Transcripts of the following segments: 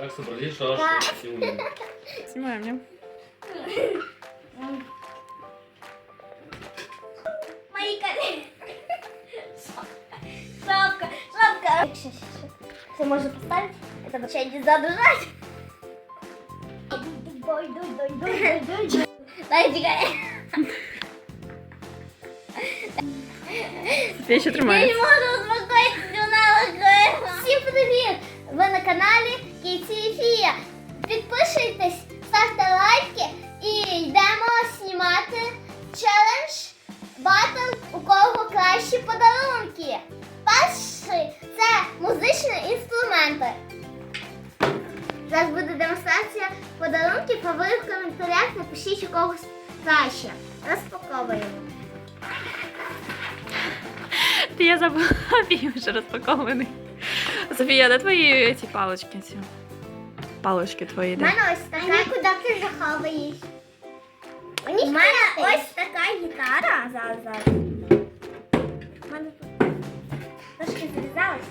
Так сообразить, что аж Да. все умные. Знімаємо, ні? Мої колени. Шапка, шапка. Сейчас, сейчас. Все можно поставить. Это вообще не задушать. Дой, дой, дой, дой, дой, дой, дой. Дай, тікай. Софія ще Я не тримається. можу успокоїтися на Всім привіт! Ви на каналі Кіці і Фія. Ставте лайки і йдемо знімати челендж батл у кого кращі подарунки. Перший це музичні інструменти. Зараз буде демонстрація подарунків, а ви в коментарях напишіть у когось краще. Розпаковуємо. Ти я забула, Фія вже розпакований. Софія, де твої ці палочки? Ці? Палочки твої, У де? мене ось така. куди ти заховаєш? У мене ось така гітара. Зараз, зараз. У мене тут трошки зрізалася.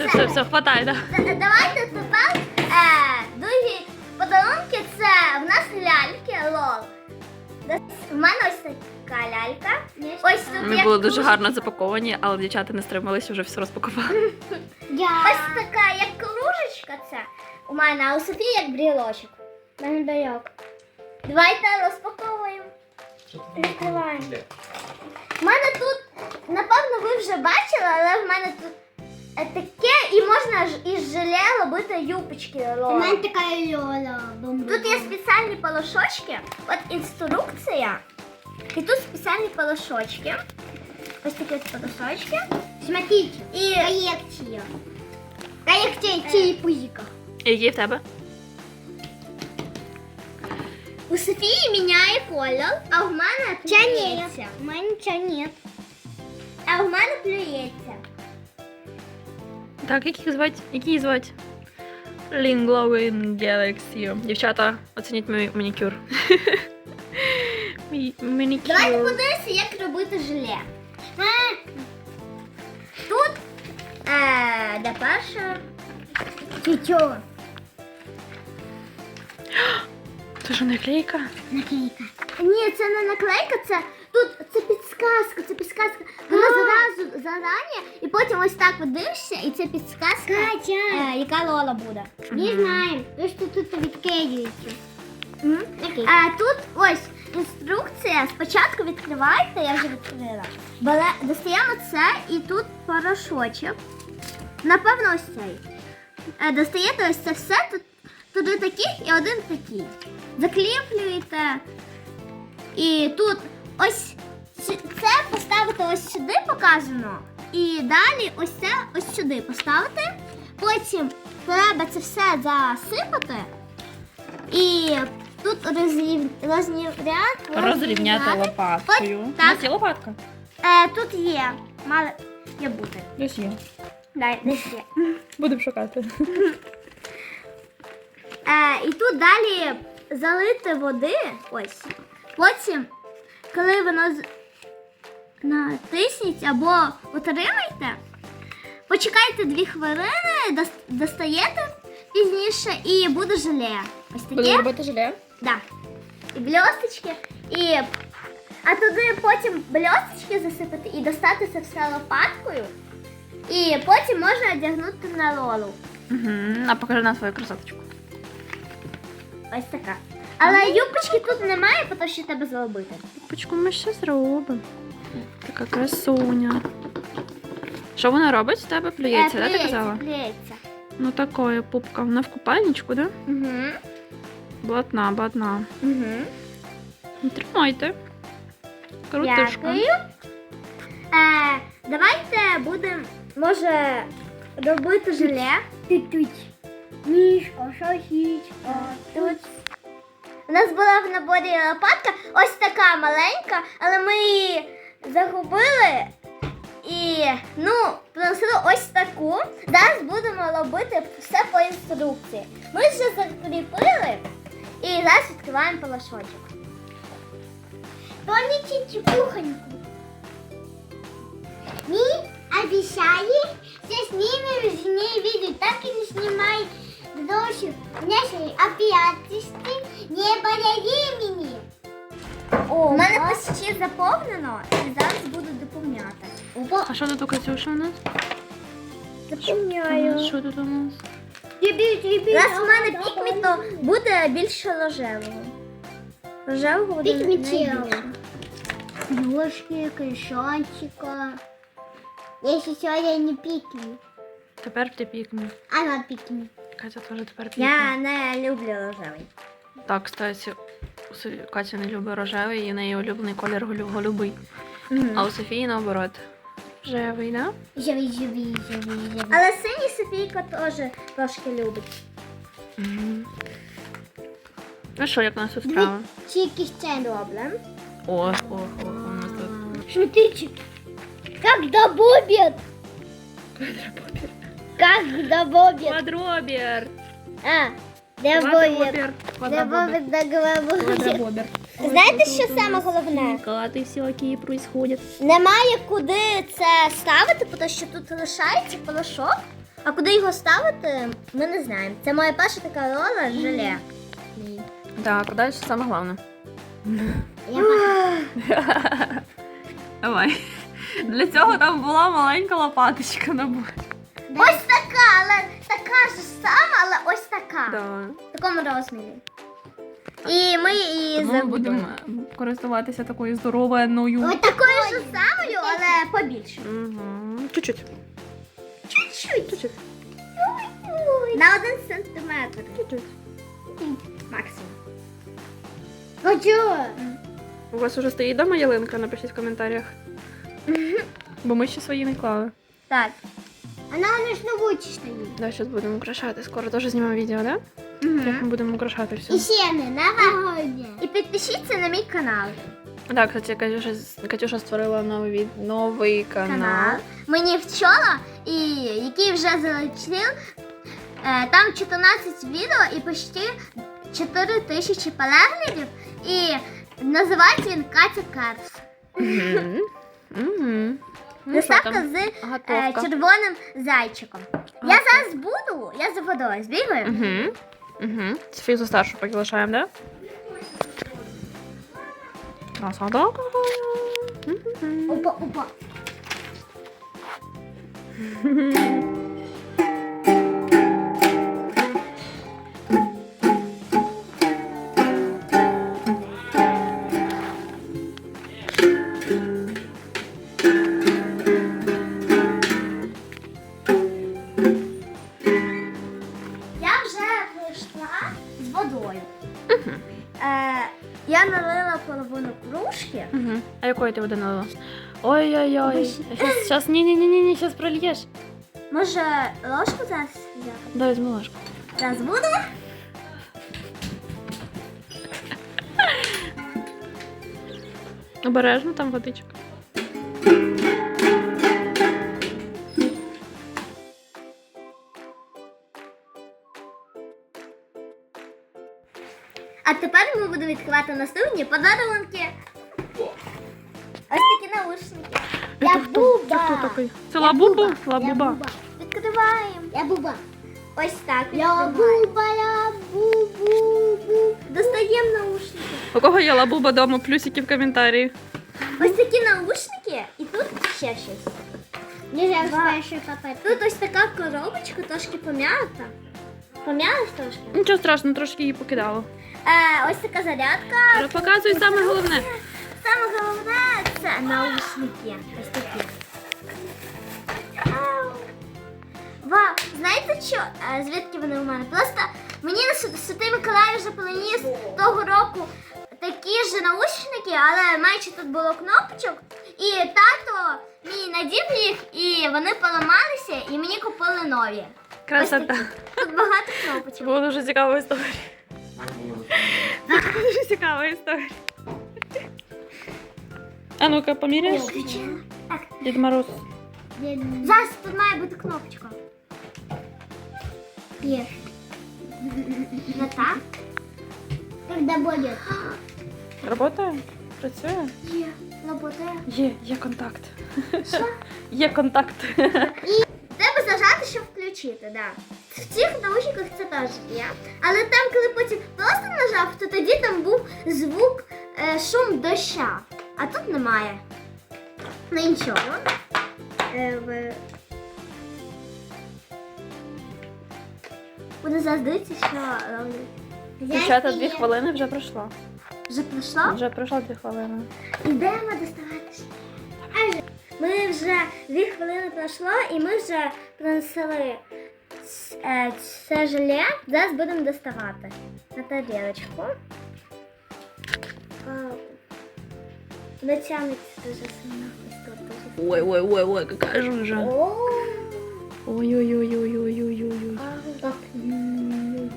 Все, все, все, хватай, да. Давайте тепер е, другі подарунки це в нас ляльки лол. В мене ось така лялька. Ось тут Вони як були дуже кружечка. гарно запаковані, але дівчата не стрималися, вже все розпакували. Ось така, як кружечка це у мене, а у Софії як брілочок. У мене байок. Давайте розпаковуємо. Бля. У мене тут, напевно, ви вже бачили, але в мене тут е, і можна ж із желе робити юбочки. У лол. мене така льола. Тут є спеціальні полошочки, от інструкція. І тут спеціальні полошочки. Ось такі от полошочки. Смотрите, І проекция. Проекция телепузика. І які в тебе? у Софії міняє кольор, а в мене плюється. У мене нічого нет. А в мене плюється. Так, як їх звати? Які їх звати? Linglowin Galaxy. Дівчата, оцініть мій манікюр. Мій Давайте манікюр. подивимося, як робити желе. А, Тут е, де перше. ти чого? Це ж наклейка? Наклейка. Ні, це не наклейка, це тут це підсказка, це підсказка. Вона зразу зарані, і потім ось так от дивишся, і це підсказка, Катя, е, яка лола буде. не знаємо. То, що тут. Мгм. Окей. А тут ось інструкція. Спочатку відкриваєте, я вже відкрила. Бере, достаємо це і тут порошочок. Напевно, ось цей. Е, Достаєте ось це все, тут, туди таких і один такий. Закліплюєте. І тут ось це поставити ось сюди показано. І далі ось це ось сюди поставити. Потім треба це все засипати. І тут розрів... розрівняти. Розрівняти лопаткою. От так. У нас є лопатка? Е, тут є. Мали є бути. Десь є. Дай, десь є. Будемо шукати. Е, і тут далі залити води. Ось. Потім, коли воно натисніть або отримайте, почекайте дві хвилини, достаєте пізніше і буде желе. Ось таке. робити желе? Да. І бльосточки, і. А туди потім бльосточки засипати і достати це все лопаткою. І потім можна одягнути на лолу. Угу. А покажи нам свою красоточку. Ось така. Але юбочки тут немає, тому що треба зробити. Пучку ми ще зробимо. Така красуня. Що вона робить з тебе? Плюється, да, ти казала? плюється. Ну такое, пупка. Вона в купальничку, да? Угу. Блатна, блатна. Угу. Тримайте. Крутишка. Дякую. Е, давайте будемо, може, робити желе. Тут тут. Мішка, сосічка. Тут У нас була в наборі лопатка, ось така маленька, але ми її загубили і ну, приносили ось таку. Зараз будемо робити все по інструкції. Ми вже закріпили і зараз відкриваємо палашочок. Помните чепухоньку? Мы обещали, что снимем с ней видео, так и не снимай дольше. У меня не было времени. У мене почти заповнено і зараз буду доповняти. А що тут у Катюша у нас? Доповняю. Що тут у нас? Раз у мене пікмі, то буде більше рожевого. Рожевого буде Пікмі найбільше. Ножки, крышончика. Если сегодня не пикни, Тепер ти пікмі. она пикни. Катя теж тепер пікмі. Я не люблю рожевий. Так, кстати, Катя не любить рожевий, і в неї улюблений колір голубий. А у Софії наоборот. Рожевий, да? Живи, живи, живи, живи. Але синій Софійка теж трошки любить. Мгм. Ну що, як у нас тут справа? Чики сцену. Добре. О, о, о, у нас тут. Смотрите, как добобит. Как добобит. Квадробір! А, добобит. Квадробір. Добобит до головы. Знаєте, що саме головне? Шоколад все окей происходит. Немає куди це ставити, тому що тут лишається порошок. А куди його ставити, ми не знаємо. Це моя перша така рола желе. Так, далі саме головне. Давай. Для цього там була маленька лопаточка на бок. Ось така, але така ж сама, але ось така. Да. В такому розмірі. І ми її Тому забудемо. будемо користуватися такою здоровенною. Вот Такою ж самою, але побільше. Угу. Чуть-чуть. Чуть-чуть. Чуть-чуть. На один сантиметр. Чуть-чуть. Максимум. хочу. У вас уже стоїть дома ялинка? Напишіть в коментарях. Бо ми ще свої не клали. Так. Она нужно лучше стоит. Да, зараз будемо украшати. Скоро теж знімемо відео, да? Угу. Як ми будемо украшати все. И сены на вагоне. І підпишіться на мій канал. Так, кстати, Катюша, Катюша створила новий від... новий канал. канал. Мені вчора, і який вже залетів. Е, Там 14 відео і почти 4 тисячі переглядів. І називається він Катя Керс. Угу. Угу. Ну, Доставка там? з е, червоним зайчиком. Я зараз буду, я за водою збігаю. Угу. Угу. Софію за старшу поки лишаємо, да? Опа, опа. Я вже прийшла з водою. Е, я налила половину кружки. Угу. А якої ти води налила? Ой-ой-ой. Сейчас, сейчас, ні-ні-ні, сейчас прольєш. Може, ложку зараз взяти? Дай візьми ложку. Зараз буду. Обережно там водичка. А тепер ми будемо відкривати наступні подарунки. Ось такі наушники. Я Це буба. хто такий? Це Я лабуба? Я Лабуба. Відкриваємо. Я буба. Ось так. Я відкриваємо. буба, я бу-бу-бу. Достаємо наушники. У кого є лабуба дома? Плюсики в коментарі. Ось такі наушники, і тут ще щось. Нельзя Два. перший попасть. Тут ось така коробочка, трошки пом'ята. Пом'ялась трошки. Нічого страшного, трошки її покидало. Е, ось така зарядка. Показуй саме головне. Саме головне це наушники. Ось такі. Ау. Вау, знаєте що? Е, Звідки вони у мене? Просто мені на Свя- Святий Миколай вже приніс того року такі ж наушники, але майже тут було кнопочок. І тато мій надів їх, і вони поламалися, і мені купили нові. Красота. Тут багато кнопочок. Було дуже цікава історія. Дуже цікава історія. А ну-ка, поміряєш? Так, Дід Мороз. зараз тут має бути кнопочка. Є. Не так? Когда будет? Работає? Працює? Є, роботає. Є, є контакт. Є контакт. Треба зажати, щоб включити, да. В цих наушниках це теж є. Але там, коли потім просто нажав, то тоді там був звук е, шум доща. А тут немає. Ну нічого. Е, в... Буде зараз що роблять. Дівчата, дві хвилини вже пройшло. Вже пройшло? Вже пройшло дві хвилини. Ідемо доставати Ми вже дві хвилини пройшло і ми вже принесли е, це желе. Зараз будемо доставати на тарілочку. Вау. Дотягнеться дуже сильно. Ось тут дуже Ой, ой, ой, ой, яка жужа. О, Ой, ой, ой, ой, ой, ой, ой. так.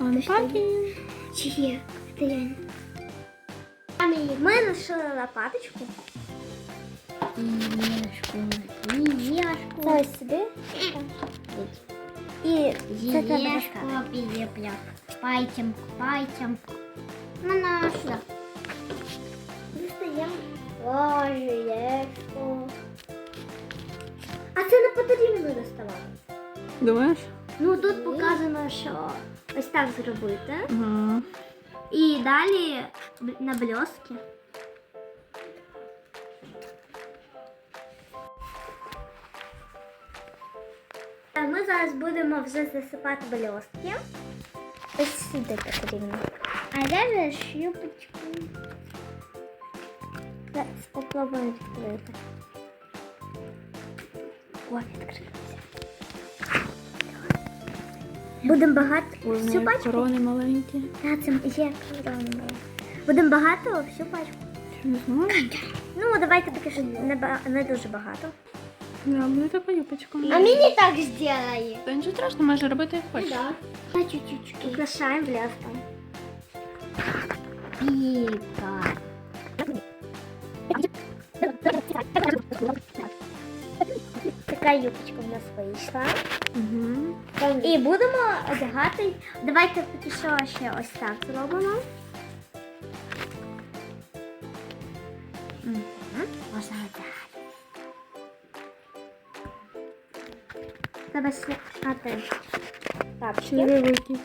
Анпакі. Чи є? Ми знайшли лопаточку. Це ось сюди. І це треба доставити. Пилепля. Пайтем. Пайтем. Ну, на сюда. Достаємо ложечку. А це не потрібно доставати. Думаєш? Ну тут показано, що ось так зробити. Ага. І далі на бльоски. Зараз будемо вже засипати бльоски. Ось сюди потрібно. А щупочку. Зараз спробуємо відкрити. О, відкрився. Будемо багато. Всю пачку? Корони маленькі. Та, це є корона. Будемо багато, всю пачку. Чи не знаю? Ну, давайте таке ж не, ба- не дуже багато. Да, буде така юбочка. А мне так сделай. Та нічого страшного, можеш робити як хочеш. Да. На чуть-чуть. Украшаємо бляском. Пика. Така юбочка в нас вийшла. Угу. І будемо одягати. Давайте поки що ще ось так зробимо. Треба зняти тапочки. Черевики.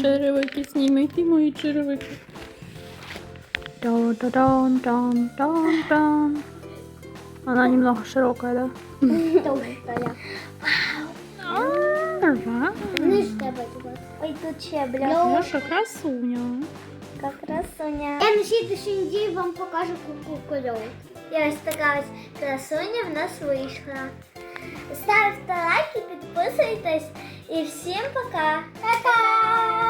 Черевики, знімайте мої черевики. Тан-тан-тан-тан-тан. Она немного широкая, да? Толстая. Ага. Ну что будет? Ой, тут ще бляшка. Наша красуня. Как красуня. Я на следующей неделе вам покажу куклу І ось така ось красуня в нас вийшла. Ставте лайки, підписуйтесь підписуйтесь и всем пока! Пока!